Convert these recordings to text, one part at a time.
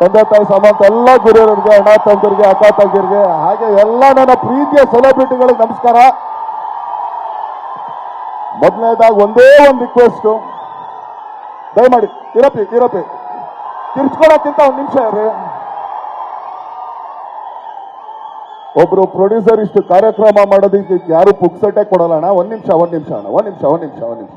ತಂದೆ ತಾಯಿ ಸಮಾಂತ ಎಲ್ಲ ಗುರಿಯರಿಗೆ ಅಣ್ಣ ತಂಗಿರಿಗೆ ಅಕ್ಕ ತಂಗಿರಿಗೆ ಹಾಗೆ ಎಲ್ಲ ನನ್ನ ಪ್ರೀತಿಯ ಸೆಲೆಬ್ರಿಟಿಗಳಿಗೆ ನಮಸ್ಕಾರ. ಮೊದಲನೇದಾಗ ಒಂದೇ ಒಂದು ರಿಕ್ವೆಸ್ಟ್ ದಯಮಾಡಿ ಇರಪ್ಪಿ ಇರಪ್ಪಿ ಕಿರ್ಚ್ಕೊಳಕ್ಕಿಂತ ಒಂದು ನಿಮಿಷ ಇರ್ರಿ. ಒಬ್ರು ಪ್ರೊಡ್ಯೂಸರ್ ಇಷ್ಟು ಕಾರ್ಯಕ್ರಮ ಮಾಡೋದಿಕ್ಕೆ ಯಾರು ಪುಕ್ಸಟೆ ಕೊಡಲ್ಲ ಅಣ್ಣ? ಒಂದ್ ನಿಮಿಷ ಒಂದ್ ನಿಮಿಷ ಅಣ್ಣ, ಒಂದ್ ನಿಮಿಷ ಒಂದ್ ನಿಮಿಷ ಒಂದ್ ನಿಮಿಷ.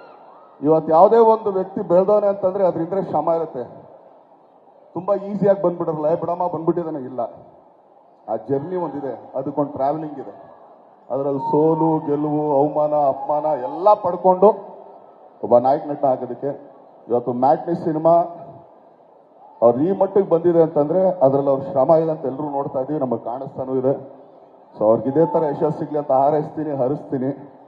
ಇವತ್ತು ಯಾವುದೇ ಒಂದು ವ್ಯಕ್ತಿ ಬೆಳೆದವನೆ ಅಂತಂದ್ರೆ ಅದ್ರಿಂದ ಶ್ರಮ ಇರುತ್ತೆ. ತುಂಬಾ ಈಸಿಯಾಗಿ ಬಂದ್ಬಿಡಲ್ಲ ಏ, ಬಿಡಮ್ಮ, ಬಂದ್ಬಿಟ್ಟಿದ್ದಾನೆ. ಇಲ್ಲ. ಆ ಜರ್ನಿ ಒಂದಿದೆ. ಅದಕ್ಕೊಂದು ಟ್ರಾವೆಲಿಂಗ್ ಇದೆ. ಅದರಲ್ಲಿ ಸೋಲು, ಗೆಲುವು, ಅವಮಾನ, ಅಪಮಾನ ಎಲ್ಲ ಪಡ್ಕೊಂಡು ಒಬ್ಬ ನಾಯಕ ನಟ ಆಗೋದಕ್ಕೆ. ಇವತ್ತು ಮ್ಯಾಟ್ನಿ ಸಿನಿಮಾ ಅವ್ರು ಈ ಮಟ್ಟಿಗೆ ಬಂದಿದೆ ಅಂತಂದ್ರೆ ಅದ್ರಲ್ಲಿ ಅವ್ರ ಶ್ರಮ ಇದೆ ಅಂತ ಎಲ್ಲರೂ ನೋಡ್ತಾ ಇದೀವಿ. ನಮಗೆ ಕಾಣಿಸ್ತಾನೂ ಇದೆ. ಸೊ ಅವ್ರಿಗೆ ಇದೇ ತರ ಯಶಸ್ಸು ಸಿಗ್ಲಿ ಅಂತ ಹಾರೈಸ್ತೀನಿ, ಹರಿಸ್ತೀನಿ.